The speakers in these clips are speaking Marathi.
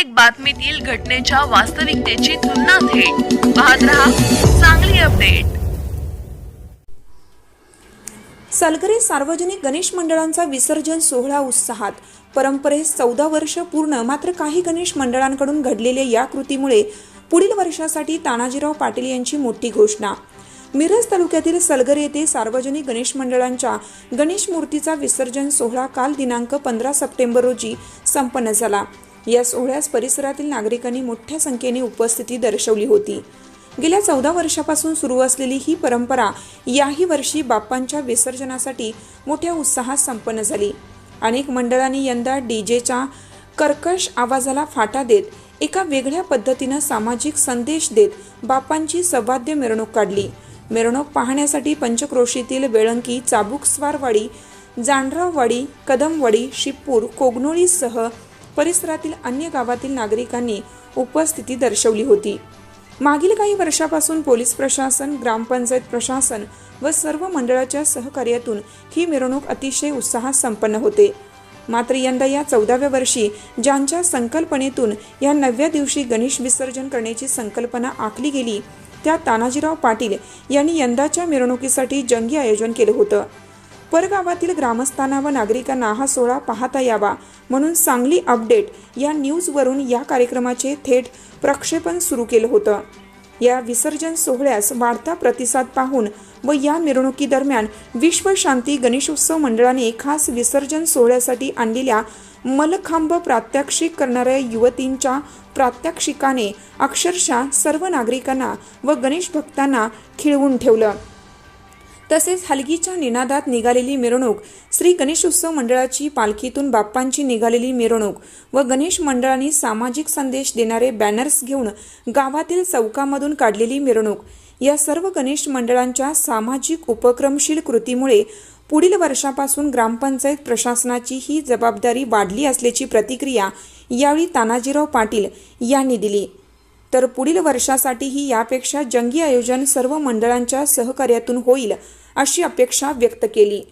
प्रत्येक बातमीतील घटनेच्या वास्तविकतेची तुलना थेट. पाहत रहा चांगली अपडेट. सलगरे सार्वजनिक गणेश मंडळांचा विसर्जन सोहळा उत्साहात. परंपरेस चौदा वर्ष पूर्ण मात्र काही गणेश मंडळांकडून घडलेल्या या कृतीमुळे पुढील वर्षासाठी तानाजीराव पाटील यांची मोठी घोषणा. मिरज तालुक्यातील सलगर येथे सार्वजनिक गणेश मंडळांच्या गणेश मूर्तीचा विसर्जन सोहळा काल दिनांक पंधरा सप्टेंबर रोजी संपन्न झाला. या सोहळ्यास परिसरातील नागरिकांनी मोठ्या संख्येने उपस्थिती दर्शवली होती. गेल्या चौदा वर्षापासून सुरू असलेली ही परंपरा याही वर्षी बाप्पांच्या विसर्जनासाठी मोठ्या उत्साहात संपन्न झाली. अनेक मंडळांनी यंदा डीजेच्या कर्कश आवाजाला फाटा देत एका वेगळ्या पद्धतीनं सामाजिक संदेश देत बाप्पांची सवाद्य मिरवणूक काढली. मिरवणूक पाहण्यासाठी पंचक्रोशीतील बेळंकी चाबुकस्वारवाडी जांडराववाडी कदमवाडी शिपूर कोगनोळीसह परिसरातील अन्य गावातील नागरिकांनी उपस्थिती दर्शवली होती. मागील काही वर्षापासून पोलीस प्रशासन ग्रामपंचायत प्रशासन व सर्व मंडळाच्या सहकार्यातून ही मिरवणूक अतिशय उत्साहात संपन्न होते. मात्र यंदा या चौदाव्या वर्षी ज्यांच्या संकल्पनेतून या नवव्या दिवशी गणेश विसर्जन करण्याची संकल्पना आखली गेली त्या तानाजीराव पाटील यांनी यंदाच्या मिरवणुकीसाठी जंगी आयोजन केलं होतं. परगावातील ग्रामस्थांना व नागरिकांना हा सोहळा पाहता यावा म्हणून सांगली अपडेट या न्यूजवरून या कार्यक्रमाचे थेट प्रक्षेपण सुरू केलं होतं. या विसर्जन सोहळ्यास वाढता प्रतिसाद पाहून व या मिरवणुकीदरम्यान विश्वशांती गणेशोत्सव मंडळाने खास विसर्जन सोहळ्यासाठी आणलेल्या मलखांब प्रात्यक्षिक करणाऱ्या युवतींच्या प्रात्यक्षिकाने अक्षरशः सर्व नागरिकांना व गणेश भक्तांना खिळवून ठेवलं. तसेच हलगीच्या निनादात निघालेली मिरवणूक श्री गणेशोत्सव मंडळाची पालखीतून बाप्पांची निघालेली मिरवणूक व गणेश मंडळांनी सामाजिक संदेश देणारे बॅनर्स घेऊन गावातील चौकामधून काढलेली मिरवणूक. या सर्व गणेश मंडळांच्या सामाजिक उपक्रमशील कृतीमुळे पुढील वर्षापासून ग्रामपंचायत प्रशासनाची ही जबाबदारी वाढली असल्याची प्रतिक्रिया यावेळी तानाजीराव पाटील यांनी दिली. तर पुढील वर्षासाठीही यापेक्षा जंगी आयोजन सर्व मंडळांच्या सहकार्यातून होईल अशी अपेक्षा व्यक्त केली.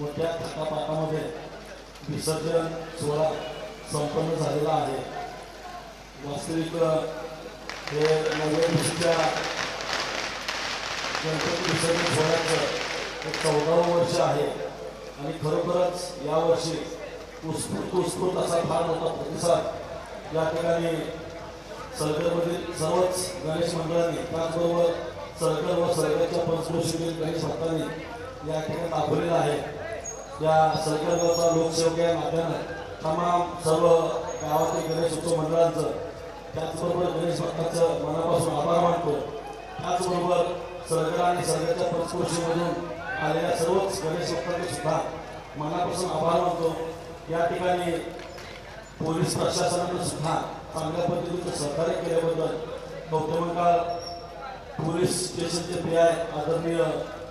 मोठ्या थाटापाटामध्ये विसर्जन सोहळा संपन्न झालेला आहे. वास्तविक हे नव्या गणपती विसर्जन सोहळ्याचं चौदावं वर्ष आहे. आणि खरोखरच यावर्षी उत्स्फूर्त उत्स्फूर्त असा फार मोठा प्रतिसाद या ठिकाणी सरकारमधील सर्वच गणेश मंडळांनी त्याचबरोबर सरकार व सरकारच्या पंचकृषीतील गणेश भक्तांनी या ठिकाणी दाखवलेला आहे. या सरकारचा लोकसेवक या नात्यानं तमाम सर्व गावातील गणेश उत्सव मंडळांचं त्याचबरोबर गणेश भक्तांचं मनापासून आभार मानतो. त्याचबरोबर सरकार आणि सरकारच्या पंचकृषीमधून आलेल्या सर्वच गणेश भक्तांचे सुद्धा मनापासून आभार मानतो. या ठिकाणी पोलीस प्रशासनानं सुद्धा चांगल्या पद्धतीचं सहकार्य केल्याबद्दल गौतमकाळ पोलीस स्टेशनचे पी आय आदरणीय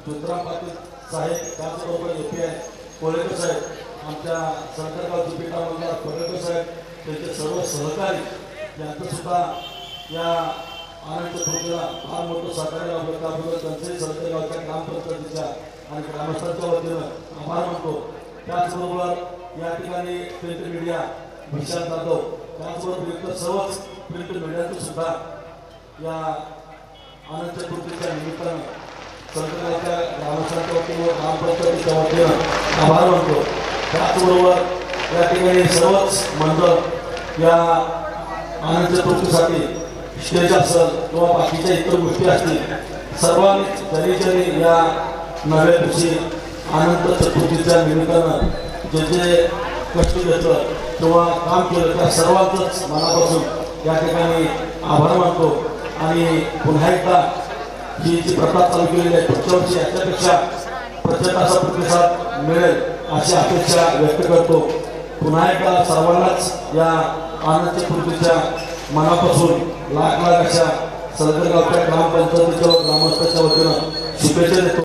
ज्योतराम पाटील साहेब त्याचबरोबर ए पी आय कोळेकर साहेब आमच्या सरकारगाव जुपिटामधल्या कोळेकर साहेब त्यांचे सर्व सहकारी यांचं सुद्धा या आनंद चतुर्थीला फार मोठं सहकार्य लाभलं त्याबद्दल त्यांचंही सरकारी गावच्या ग्रामपंचायतीच्या आणि ग्रामस्थांच्या वतीनं आभार मानतो. त्याचबरोबर या ठिकाणी प्रिंट मीडिया विशाल जाधव त्याचबरोबर इतर सर्वच प्रिंट मीडियाचं सुद्धा या आनंद चतुर्थीच्या निमित्तानं सरकारच्या ग्रामस्थांच्या वतीनं ग्रामपंचायतीच्या वतीनं आभार मानतो. त्याचबरोबर या ठिकाणी सर्वच मंडळ या आनंद चतुर्थीसाठी स्टेज असेल किंवा बाकीच्या इतर गोष्टी असतील सर्वांनी जरी जरी या नव्या दिवशी आनंद चतुर्थीच्या निमित्तानं जे जे कष्ट घेतलं किंवा काम केलं त्या सर्वांचंच मनापासून या ठिकाणी आभार मानतो. आणि पुन्हा एकदा ही जी प्रथा चालू केलेली आहे पुढच्या वर्षी याच्यापेक्षा प्रत्येकाचा प्रतिसाद मिळेल अशी अपेक्षा व्यक्त करतो. पुन्हा एकदा सर्वांनाच या आनंद चतुर्थीच्या मनापासून लाख लाख अशा सरकारगावच्या ग्रामपंचायतीच्या ग्रामस्थाच्या वतीनं शुभेच्छा देतो.